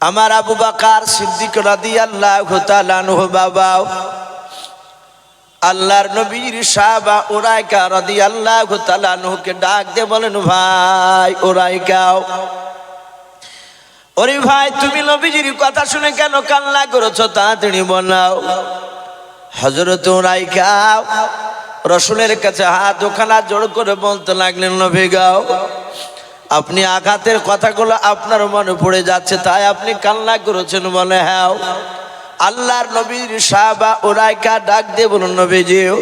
আমার আবু বাকার সিদ্দিক রাদি আল্লাহ তালানহ বাবাও, আল্লাহর নবীর সাহাবা ওরাইকা রাদি আল্লাহ তালানহকে ডাক দে বলেন, ভাই ওরাইকাও ওরে ভাই, তুমি নবীজির কথা শুনে কেন কান্না করেছ তাড়াতাড়ি বলাও। হজরত ওরাইকাও রসুলের কাছে হাত ওখানা জোর করে বলতে লাগলেন, নবী গাও আপনি আঘাতের কথাগুলো আপনার মনে পড়ে যাচ্ছে, তাই আপনি কান্না করেছেন বলে হ্যাঁ। আল্লাহর নবীর সাহাবা ওরাইকা ডাক দিয়ে বলুন নবীজিও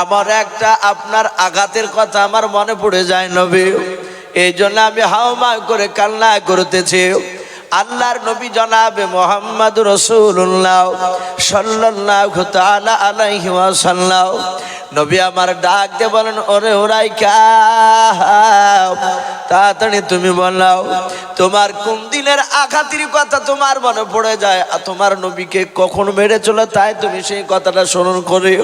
আমার একটা আপনার আঘাতের কথা আমার মনে পড়ে যায়, নবী। এই জন্য আমি হাওমা করে কান্না করতেছি। আল্লাহর নবী জনাবে মোহাম্মদ রসুল্লাহ সাল্লাহ আলাইহি ওয়াসাল্লাম। নবী আমার ডাক দিয়ে বলেন, ওরে ওরাই তাড়াতাড়ি তুমি বলাও, তোমার কোন দিনের আঘাতির কথা তোমার মনে পড়ে যায়? আর তোমার নবীকে কখন মেরে চলো তাই তুমি সেই কথাটা স্মরণ করে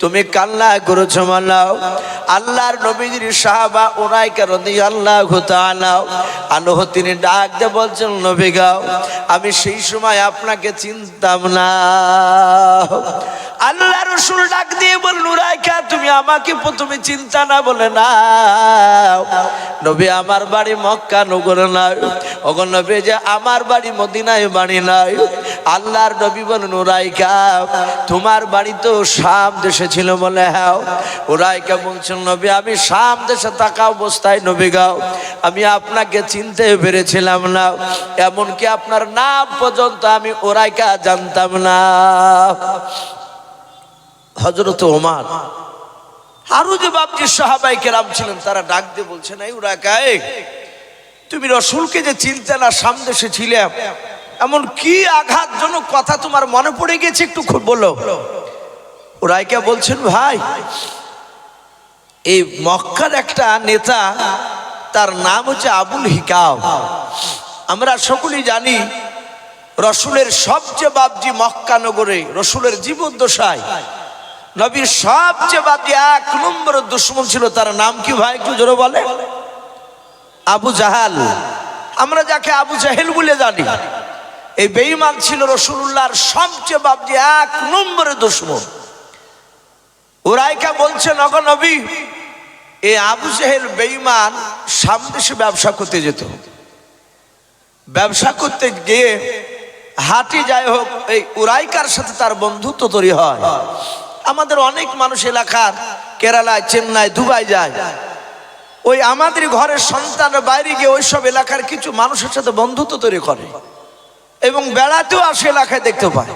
তুমি কান্না করেছ মানাও আল্লাহর নবীজির সাহাবা ওরাই কারণ আল্লাহ তালাও আনহ, তিনি ডাক দিয়ে বলছেন, নবী গাও আমি সেই সময় আপনাকে চিনতাম না। আল্লাহ রসুল ডাক দিয়ে বল নুরাইকা তুমি আমাকে প্রথমে চিন্তা না বলে না নবী আমার বাড়ি মক্কা, নগরে নাই। ওগো নবী যে আমার বাড়ি মদিনায় বাড়ি নাই। আল্লাহর নবী বল নুরাইকা তোমার বাড়ি তো শাম দেশে ছিল বলে হ্যাঁ ওরাইকা বলছেন, নবী, আমি শাম দেশে থাকা অবস্থায়, নবী গাও, আমি আপনাকে চিনতে পেরেছিলাম না। এমনকি আপনার নাম পর্যন্ত আমি ওরাইকা জানতাম না। হজরত ওমার। আরও যে বাপজি সাহাবাই কেরাম ছিলেন, তারা ডাক দিয়ে বলছেন, এই ওরা গায়ে তুমি রসুলকে যে চিনতে না সামদেশে ছিলে, এমন কি আঘাতজনক কথা তোমার মনে পড়ে গেছে একটু খুব বলো ওরাইকা বলছেন, ভাই, এই মক্কার একটা নেতা, তার নাম হচ্ছে আবুল হিকাও আমরা সকলেই জানি, রসুলের সবচেয়ে বাবজি মক্কা নগরে রসুলের জীবদ্দশায় নবীর সবচেয়ে বাদী এক নম্বর দুশ্মন ছিল, তার নাম কি ভাই একটু জোরে বলে? আবু জাহাল। আমরা যাকে আবু জাহেল বলে জানি। এই বেঈমান ছিল রসুল্লাহর সবচেয়ে বাবজি এক নম্বরের দুশ্মন। ওরাইকা বলছে, নগ নবী, এই আবু জাহেল বেঈমান সামদেশে ব্যবসা করতে যেত। ব্যবসা করতে গিয়ে হাটি যাই হোক, এই উরাইকার সাথে তার বন্ধুত্ব তৈরি হয়। আমাদের অনেক মানুষ এলাকার, কেরালায়, চেন্নাই, দুবাই যায়। ওই আমাদের ঘরের সন্তান বাইরে গিয়ে ওইসব এলাকার কিছু মানুষের সাথে বন্ধুত্ব তৈরি করে এবং বেড়াতেও আসে এলাকায় দেখতে পায়।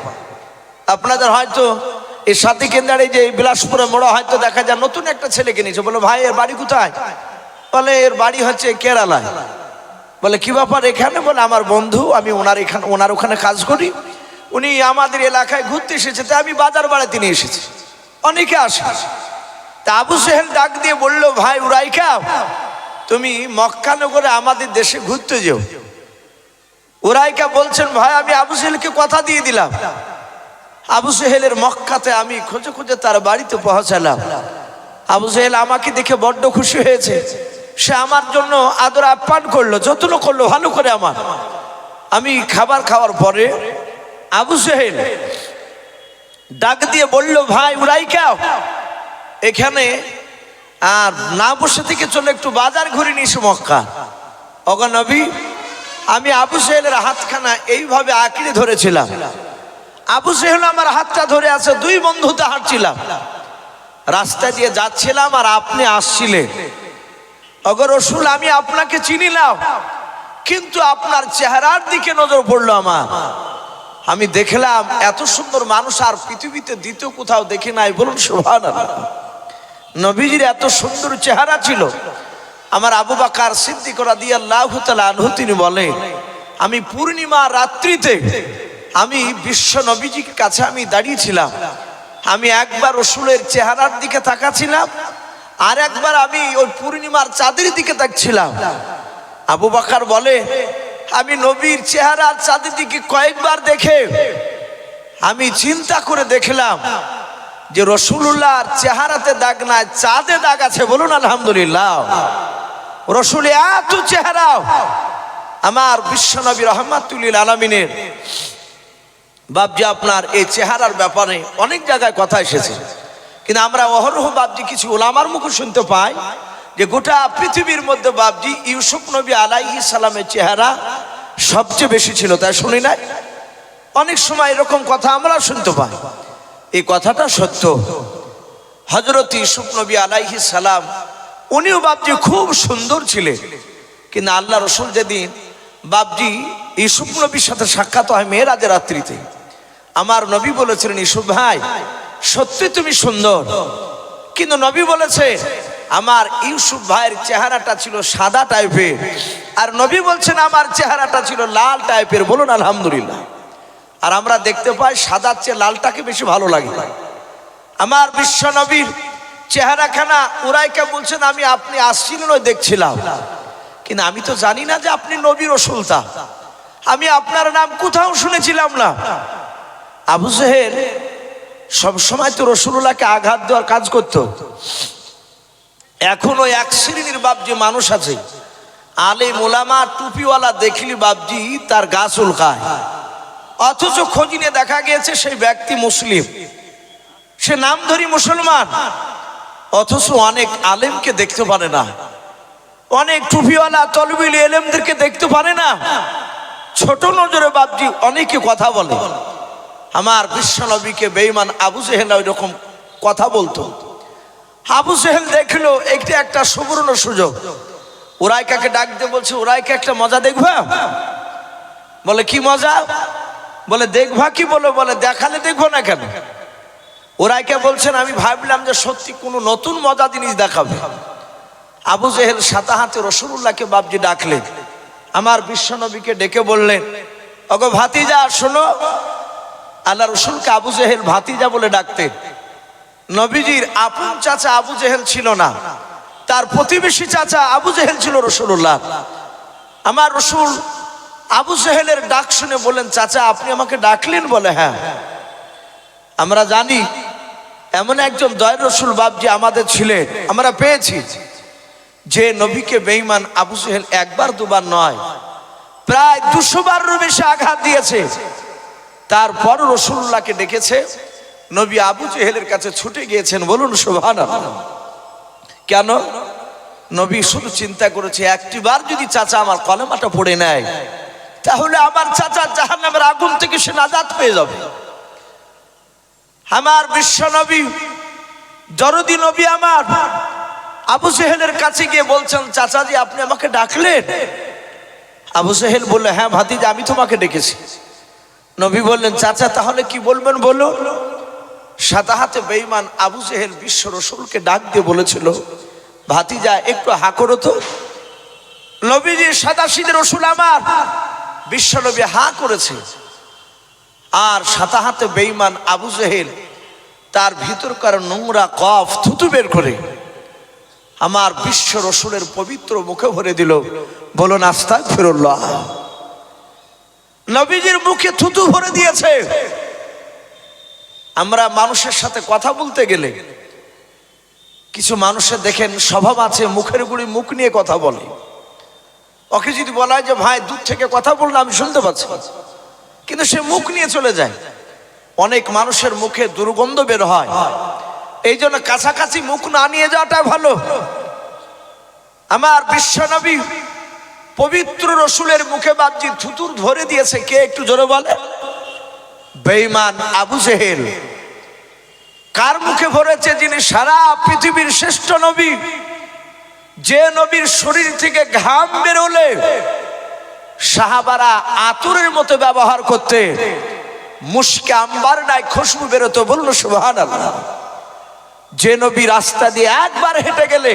আপনাদের হয়তো এই সাথী কেন্দ্রে যে বিলাসপুরে মোড়া হয়তো দেখা যায়, নতুন একটা ছেলেকে নিয়েছে বলো, ভাই, এর বাড়ি কোথায়? বলে, এর বাড়ি হচ্ছে কেরালায়। বলে, কি ব্যাপার এখানে? বলে, আমার বন্ধু, আমি ওনার এখানে, ওনার ওখানে কাজ করি। উনি আমাদের এলাকায় ঘুরতে এসেছে, তাই আমি বাজার বাড়াতে নিয়ে এসেছি। অনেকে আসে। তা আবু সেহেল ডাক দিয়ে বলল, ভাই উরাইকা তুমি মক্কানগরে আমাদের দেশে ঘুরতে যেও। উরাইকা বলছেন, ভাই, আমি আবু সেহেলকে কথা দিয়ে দিলাম। আবু সেহেলের মক্কাতে আমি খোঁজে খুঁজে তার বাড়িতে পৌঁছালাম। আবু সেহেল আমাকে দেখে বড্ড খুশি হয়েছে। সে আমার জন্য আদর আপ্যায়ন করল, যত্ন করল, ভালো করে আমার। আমি খাবার খাওয়ার পরে আবু সেহেল ডাক দিয়ে বলল, ভাই, উড়াই কাও এখানে আর না বসে থেকে চলে একটু বাজার ঘুরে নিস মক্কা। অগনবী আমি আবু সেহেলের হাতখানা এইভাবে আঁকড়ে ধরেছিলাম। আবু সেহেল আমার হাতটা ধরে আছে, দুই বন্ধুতে হাঁটছিলাম রাস্তা দিয়ে যাচ্ছিলাম আর আপনি আসছিলেন। অগর রসুল, আমি আপনাকে চিনিলাম, কিন্তু আপনার চেহারার দিকে নজর পড়ল আমার। আমি দেখলাম এত সুন্দর মানুষ আর পৃথিবীতে দ্বিতীয় কোথাও দেখি নাই, বলুন সোহান নবীজির এত সুন্দর চেহারা ছিল। আমার আবু বাকার সিদ্দিকরা দিয়ে আল্লাহ আনহু, তিনি বলে আমি পূর্ণিমা রাত্রিতে, আমি বিশ্ব নবীজির কাছে আমি দাঁড়িয়েছিলাম। আমি একবার রসুলের চেহারার দিকে তাকাছিলাম আর একবার আমি ওই পূর্ণিমার চাঁদের দিকে তাকছিলাম আবু বাকার বলে আমি নবীর চেহারার চাঁদের দিকে কয়েকবার দেখে, আমি চিন্তা করে দেখলাম যে রসুল্লাহর চেহারাতে দাগ নাই, চাঁদে দাগ আছে, বলুন আলহামদুলিল্লাহ। রসুল এত চেহারা, আমার বিশ্বনবী রহমাতুল্লিল আলমিনের বাবজি আপনার এই চেহারার ব্যাপারে অনেক জায়গায় কথা এসেছে। কিন্তু আমরা অহরহ বাবজি কিছু ওলামার মুখে শুনতে পাই। যে গোটা পৃথিবীর মধ্যে বাবজি ইউসুফ নবী আলাইহি সালামের চেহারা সবচেয়ে বেশি ছিল তাই শুনি নাই? অনেক সময় এরকম কথা আমরা শুনতে পাই। এই কথাটা সত্য। হজরত ইউসুফ নবী আলাইহি সালাম, উনিও বাবজি খুব সুন্দর ছিলেন। কিন্তু আল্লাহ রসুল যেদিন বাবজি ইউসুফ নবীর সাথে সাক্ষাৎ হয় মেয়েরাজের রাত্রিতে, আমার নবী বলেছিলেন, ইউসুফ ভাই, সত্যি তুমি সুন্দর। কিন্তু নবী বলেছে আমার ইউসুফ ভাইয়ের চেহারাটা ছিল সাদা টাইপের। আর নবী বলছেন, আমার চেহারাটা ছিল লাল টাইপের। বলুন, আলহামদুলিল্লাহ। আর আমরা দেখতে পাই সাদার চেয়ে লালটাকে বেশি ভালো লাগে। আমার বিশ্ব নবীর চেহারাখানা উরাইকা বলছেন, আমি আপনি আসছিলেন, ওই দেখছিলাম। কিন্তু আমি তো জানি না যে আপনি নবীর রসুলতা আমি আপনার নাম কোথাও শুনেছিলাম না। আবু জেহেল সবসময় তো রসুল্লাহকে আঘাত দেওয়ার কাজ করতো। এখন এক শ্রেণির বাবজি মানুষ আছে। আলে মোলামা টুপিওয়ালা দেখলি বাবজি তার গা চুলকায়। অথচ খোঁজিনে দেখা গিয়েছে সেই ব্যক্তি মুসলিম। সে নাম ধরি মুসলমান। অথচ অনেক আলেমকে দেখতে পারে না। অনেক টুপিওয়ালা তলবিল এলেমদেরকে দেখতে পারে না। ছোট নজরে বাবজি অনেকে কথা বলে। আমার বিশ্বনবীকে বেইমান আবু জেহেল ওই রকম কথা বলতো। আবু জেহেল দেখল, একটি একটা সুবর্ণ সুযোগ। ওরাইকাকে ডাক দিয়ে বলছে ওরাইকা একটা মজা দেখবা? বলে, কি মজা? বলে, দেখবা কি? বলে বলে, দেখালে দেখব না কেন? ওরাইকে বলছেন, আমি ভাবলাম যে সত্যি কোনো নতুন মজা জিনিস দেখাবে। আবু জেহেল সাতা সাতাহাতে রসুল্লাহকে বাবজি ডাকলেন। আমার বিশ্বনবীকে ডেকে বললেন অগো ভাতিজা, শোনো। আল্লাহ রসুলকে আবু জেহেল ভাতিজা বলে ডাকতেন। নবীজির আপন চাচা আবু জেহেল ছিল না। তার প্রতিবেশী চাচা আবু জেহেল ছিল রসুল্লাহ আমার রসুল আবু জেহেলের ডাক শুনে বলেন চাচা, আপনি আমাকে ডাকলেন বলে হ্যাঁ। আমরা জানি এমন একজন দয় রসুল বাবজি আমাদের ছিলেন আমরা পেয়েছি। যে নবীকে বেঈমান আবু জেহেল একবার দুবার নয়, প্রায় দুশো বারের বেশি আঘাত দিয়েছে। তারপর রসুল্লাহকে ডেকেছে। নবী আবু জেহেলের কাছে ছুটে গিয়েছেন, বলুন শোভান কেন? নবী শুধু চিন্তা করেছে একটিবার যদি চাচা আমার কলেমাটা পড়ে নেয়, তাহলে আমার চাচা জাহান নামের আগুন থেকে সে নাজাত পেয়ে যাবে। আমার বিশ্ব নবী জরদি নবী আমার, আবু সেহেলের কাছে গিয়ে বলছেন চাচা চাচাজি, আপনি আমাকে ডাকলেন? আবু সেহেল বললে হ্যাঁ ভাতিজা, আমি তোমাকে ডেকেছি। নবী বললেন, চাচা, তাহলে কি বলবেন বলুন? সাতাহাতে বেইমান আবু জেহেল বিশ্ব রসুলকে ডাক দিয়ে বলেছিল, ভাতিজা, একটু হা করো তো। নবীজি সাদাশিদ রসুল আমার। বিশ্ব নবী হা করেছে। আর সাতাহাতে বেইমান আবু জেহেল তার ভিতরকার নোংরা কফ থুতু বের করে আমার বিশ্ব রসুলের পবিত্র মুখে ভরে দিল। বলুন আস্তা ফিরুল্লাহ নবীজির মুখে থুতু ভরে দিয়েছে। আমরা মানুষের সাথে কথা বলতে গেলে কিছু মানুষের দেখেন স্বভাব আছে, মুখের গুড়ি মুখ নিয়ে কথা বলে। ওকে যদি বলা হয় যে, ভাই, দূর থেকে কথা বললে আমি শুনতে পাচ্ছি। কিন্তু সে মুখ নিয়ে চলে যায়। অনেক মানুষের মুখে দুর্গন্ধ বের হয়। এই জন্য কাছাকাছি মুখ না নিয়ে যাওয়াটা ভালো। আমার বিশ্বনবী পবিত্র রসুলের মুখে বাবজি থুতুর ধরে দিয়েছে। কে একটু জোরে বলে? বেঈমান আবু জেহেল। কার মুখে ভরেছে যিনি সারা পৃথিবীর শ্রেষ্ঠ নবী? যে নবীর শরীর থেকে ঘাম বেরোলে সাহাবারা আতুরের মতো ব্যবহার করতে, মুশকে আম্বার নাই খুশবু বেরোতো, বলল সুবহান যে নবী রাস্তা দিয়ে একবার হেঁটে গেলে,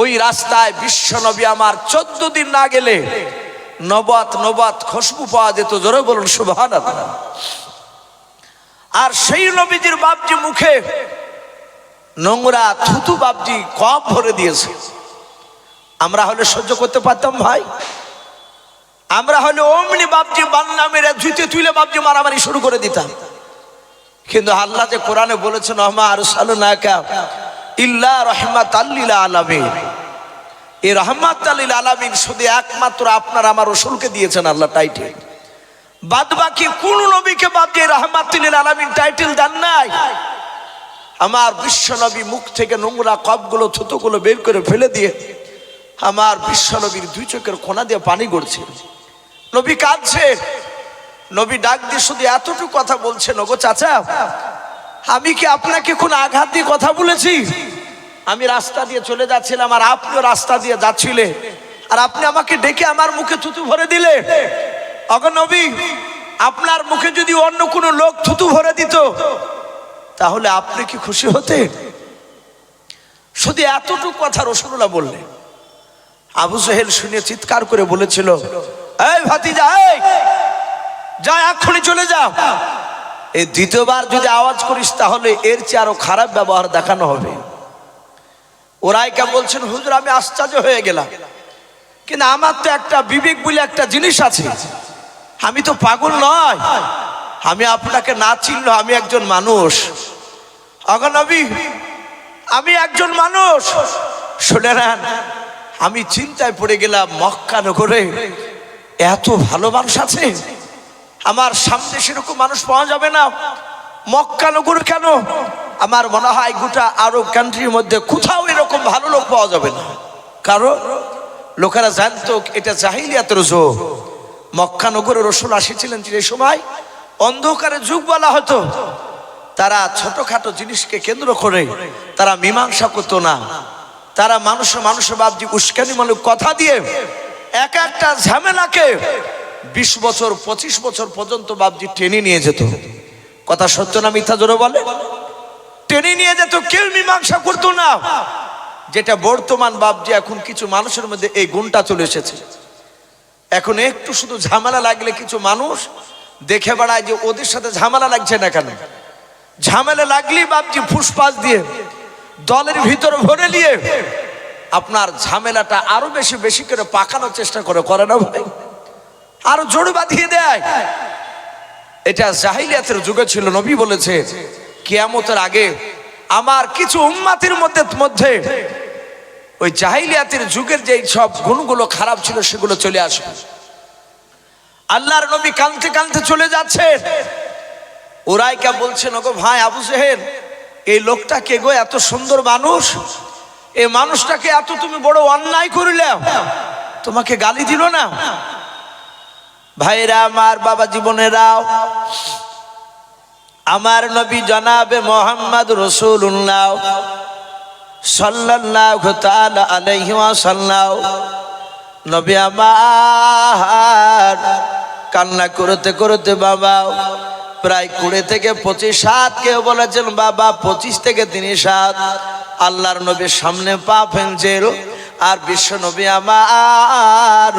ওই রাস্তায় বিশ্ব নবী আমার চোদ্দ দিন না গেলে নবাত নবাত খুশবু পাওয়া যেত। জোরে বলুন সুবহান আর সেই নবীজির বাপজি মুখে নোংরা থুতু বাপজি কম ভরে দিয়েছে। আমরা হলে সহ্য করতে পারতাম ভাই। আমরা হলে অমনি বাপজি বান্না মেরে ধুইতে তুলে বাপজি মারামারি শুরু করে দিতাম। কিন্তু আল্লাহ যে কোরআনে বলেছেন রহমা আর সালুনাকা ইল্লা রহমাত আল্লিলা আলামী এই রহমাত আলীল আলামিন শুধু একমাত্র আপনার, আমার রসুলকে দিয়েছেন আল্লাহ টাইটেল। বাদ বাকি কোন নবীকে বাদ দিয়ে রহমাতুল্লিল আলামিন টাইটেল দেন নাই। আমার বিশ্ব নবী মুখ থেকে নোংরা কপগুলো, থুতুগুলো বের করে ফেলে দিয়ে আমার বিশ্ব নবীর দুই চোখের কোনা দিয়ে পানি গড়ছে। নবী কাঁদছে। নবী ডাক দিয়ে শুধু এতটুকু কথা বলছে, নগো চাচা, আমি কি আপনাকে কোন আঘাত দিয়ে কথা বলেছি? আমি রাস্তা দিয়ে চলে যাচ্ছিলাম আর আপনিও রাস্তা দিয়ে যাচ্ছিলে। আর আপনি আমাকে ডেকে আমার মুখে থুতু ভরে দিলে। অগ নবী, আপনার মুখে যদি অন্য কোনো লোক থুতু ভরে দিত, তাহলে আপনি কি খুশি হতে শুধু এতটুকু কথা রসুল্লাহ বললেন। আবু সোহেল শুনে চিৎকার করে বলেছিল, এই ভাতিজা, এই, যা, এক্ষুনি চলে যাও এই দ্বিতীয়বার যদি আওয়াজ করিস, তাহলে এর চেয়ে আরও খারাপ ব্যবহার দেখানো হবে। ওরাইকা বলছেন, হুজুর, আমি আশ্চর্য হয়ে গেলাম। কিন্তু আমার তো একটা বিবেক বলে একটা জিনিস আছে। আমি তো পাগল নয়। আমি আপনাকে না চিনল আমি একজন মানুষ। অগনবী আমি একজন মানুষ। শুনে নেন, আমি চিন্তায় পড়ে গেলাম মক্কা নগরে। এত ভালো মানুষ আছে। আমার সামনে সেরকম মানুষ পাওয়া যাবে না। মক্কা নগর কেন? আমার মনে হয় গোটা আরব কান্ট্রির মধ্যে কোথাও এরকম ভালো লোক পাওয়া যাবে না। কারণ লোকেরা জানতো এটা জাহিলিয়াতের যোগ। মক্কা নগরে রসুল আসেছিলেন যে সময় অন্ধকারে যুগ বলা হতো। তারা ছোটখাটো জিনিসকে কেন্দ্র করে তারা মীমাংসা করতো না। তারা মানুষ মানুষ বাবজি উস্কানিমূলক কথা দিয়ে এক একটা ঝামেলাকে বিশ বছর, পঁচিশ বছর পর্যন্ত বাবজি টেনে নিয়ে যেত। কথা সত্য না মিথ্যা জোরে বলে? টেনে নিয়ে যেত, কেউ মীমাংসা করতো না। যেটা বর্তমান বাবজি এখন কিছু মানুষের মধ্যে এই গুণটা চলে এসেছে। এখন একটু শুধু ঝামেলা লাগলে কিছু মানুষ দেখে বেড়ায় যে ওদের সাথে ঝামেলা লাগছে না কেন? ঝামেলা লাগলেই বাবজি ফুসপাস দিয়ে দলের ভিতর ভরে নিয়ে আপনার ঝামেলাটা আরও বেশি বেশি করে পাকানোর চেষ্টা করে করে না ভাই? আরও জোর বাঁধিয়ে দেয়। এটা জাহিলিয়াতের যুগে ছিল, নবী বলেছে, কেয়ামতের আগে আমার কিছু উম্মাতির মধ্যে মধ্যে ওই জাহিলিয়াতের যুগের যে সব গুণগুলো খারাপ ছিল সেগুলো চলে আসবে আল্লাহর নবী কানতে কানতে চলে যাচ্ছে। ওরাইকা বলছেন, ওগো ভাই আবু সেহেল এই লোকটা কে গো এত সুন্দর মানুষ এই মানুষটাকে এত তুমি বড় অন্যায় করিলে, তোমাকে গালি দিল না? ভাইরা, আমার বাবা জীবনেরাও, আমার নবী জনাবে মোহাম্মদ রসুল্লাহ সাল্লাল্লাহু তাআলা আলাইহি ওয়াসাল্লাম। নবী আমার কান্না করতে করতে বাবা, প্রায় কুড়ি থেকে পঁচিশ সাত কেউ বলেছেন, বাবা, পঁচিশ থেকে তিনি সাত, আল্লাহর নবীর সামনে পা ফেলছিল আর বিশ্ব নবী আমার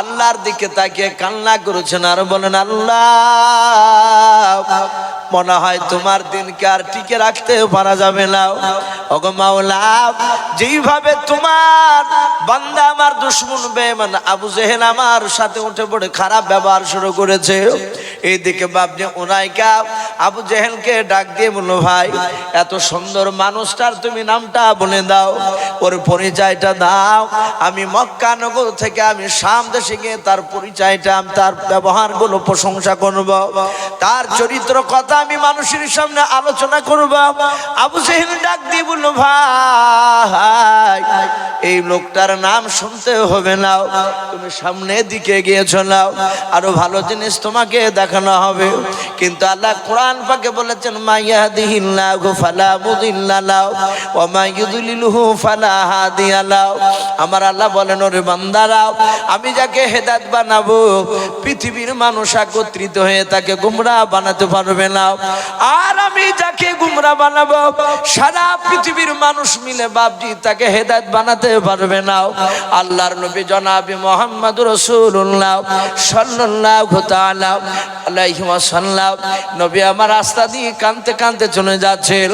আল্লাহর দিকে তাকিয়ে কান্না করেছেন আর বলেন, আল্লাহ, মনে হয় তোমার দিনকে আর টিকে রাখতে পারা যাবে না। ওগো মাওলা, যেইভাবে তোমার বান্দা আমার দুশ্মন বেমান আবু জেহেল আমার সাথে উঠে পড়ে খারাপ ব্যবহার শুরু করেছে। এইদিকে বাপনি ওনাইকা আবু জেহেলকে ডাক দিয়ে বলল, ভাই, এত সুন্দর মানুষটার তুমি নামটা বলে দাও। ওর পরিচয়টা দাও। আমি মক্কা নগর থেকে আমি শাম দেশে গিয়ে তার পরিচয়টা, আমি তার ব্যবহারগুলো প্রশংসা করব। তার চরিত্র কথা আমি মানুষের সামনে আলোচনা করব। আবু জেহেল ডাক দিয়ে বলল, ভাই, এই লোকটার নাম শুনতে হবে না। তুমি সামনের দিকে গিয়েছ নাও আরও ভালো জিনিস তোমাকে দেখানো হবে। কিন্তু আল্লাহ কোরআন পাকে বলেছেন মাইয়াদিহিল্লাহু ফালা মুদিল্লা লাও ওয়া মাইয়ুদলিলহু ফালা হাদিয়া লাও আমার আল্লাহ বলেন, ওরে বান্দারাও আমি যাকে হেদায়েত বানাবো, পৃথিবীর মানুষ একত্রিত হয়ে তাকে গুমরা বানাতে পারবে না। আর আমি যাকে গুমরা বানাবো, সারা পৃথিবীর মানুষ মিলে বাপজি তাকে হেদায়েত বানাতে পারবে না। আল্লাহর নবী জনাবি মোহাম্মদ রসুল্লাহ সাল্লাল্লাহু তাআলা আলাইহি ওয়াসাল্লাম। নবী আমার রাস্তা দিয়ে কানতে কানতে চলে যাচ্ছিল।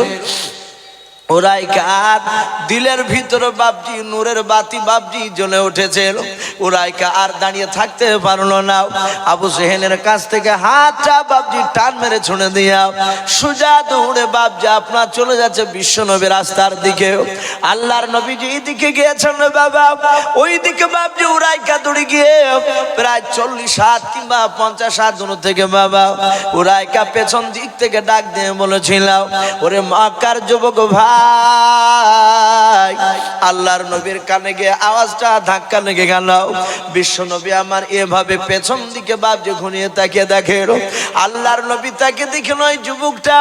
ওরাই কার দিলের ভিতরে বাপজি, নূরের বাতি বাপজি জ্বলে উঠেছে ওরাই আর দাঁড়িয়ে থাকতে পারল না। আবু সেহেলের কাছ থেকে হাতটা বাপজি টান মেরে ছুঁড়ে দিয়া সুজা দৌড়ে বাপজি আপনার চলে যাচ্ছে বিশ্ব নবীর রাস্তার দিকে। আল্লাহর নবী যে দিকে গিয়েছেন বাবা। ওই দিকে বাপজি উড়াইকা দৌড়ে গিয়ে প্রায় চল্লিশ হাত কিংবা পঞ্চাশ হাত দূর থেকে বাবা উড়াইকা পেছন দিক থেকে ডাক দিয়ে বলেছিলাম ওরে মক্কার যুবক ভাই? আল্লাহর নবীর কানে গিয়ে আওয়াজটা, ধাক্কা লেগে গেল। বিশ্ব নবী আমার এভাবে পেছন দিকে বাপজি ঘুরিয়ে তাকিয়ে দেখে আল্লাহর নবী তাকে দেখে নয় যুবকটা,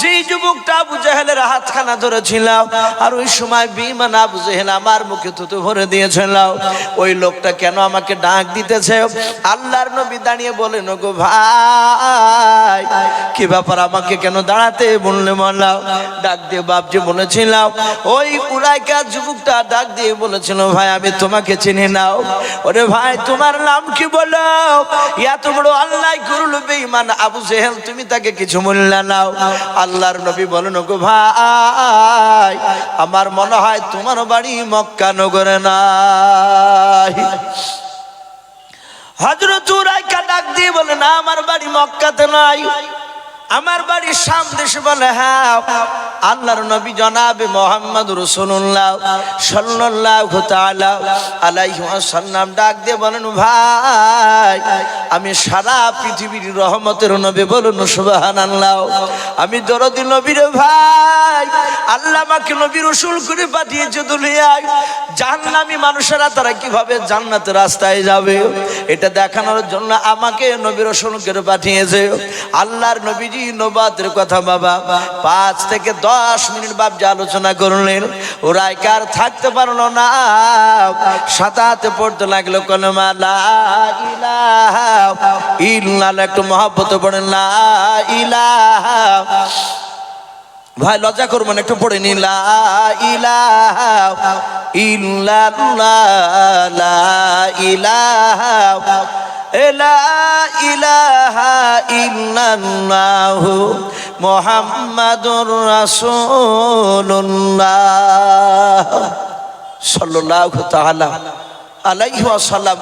যেই যুবকটা আবু জাহেলের হাতখানা ধরেছিলাম আর ওই সময় বিমান আবু জাহেল আমার মুখে থুতু ভরে দিয়েছিল। ওই লোকটা কেন আমাকে ডাক দিতেছে? আল্লাহর নবী দাঁড়িয়ে বলেন গো ভাই, কি ব্যাপার আমাকে কেন দাঁড়াতে বললে বললাম ডাক দিয়ে বাপজি বলেছিলাম, ওই উড়াইকা যুবকটা ডাক দিয়ে বলেছিল, ভাই, আমি তোমাকে চিনি নাও। ওরে ভাই, তোমার নাম কি বলো? এত বড় আল্লাহ করল বেঈমান আবু জেহেল, তুমি তাকে কিছু মূল্য নাও আল্লাহর নবী বলেন গো ভাই, আমার মনে হয় তোমার বাড়ি মক্কা নগরে নাই। হজরত ডাক দিয়ে বলে না, আমার বাড়ি মক্কাতে নাই। আমার বাড়ির শাম দেশে বলে হ্যাঁ আল্লাহর নবী জনাবে মোহাম্মদ রসুল্লাহ সাল্লাল্লাহু তাআলা আলাইহি ওয়াসাল্লাম। ডাক দিয়ে বলেন, ভাই, আমি সারা পৃথিবীর রহমতের নবী বলুন, সুবহানাল্লাহ। আমি দরদি নবীর, ভাই, আল্লাহ আমাকে নবী রসুল করে পাঠিয়েছে দুনিয়ায়। জাহান্নামী মানুষেরা তারা কীভাবে জান্নাতের রাস্তায় যাবে? এটা দেখানোর জন্য আমাকে নবী রসুল করে পাঠিয়েছে। আল্লাহর নবীজি নবাদের কথা বাবা। পাঁচ থেকে দশ মিনিট বাপ যে আলোচনা করলেন। ওরা কার থাকতে পারল না। সাতাতে পড়তে লাগল কলমা, লা ইলাহা একটু মহব্বত পড়েন, লা ইলাহা। ভাই, লজ্জা করবেন একটু পড়ে নিন, লা ইলাহা ইল্লাল্লাহ, লা ইল্লাল্লাহু মুহাম্মাদুর রাসূলুল্লাহ। সাল্লাল্লাহু তাআলা আলাইহি ওয়াসাল্লাম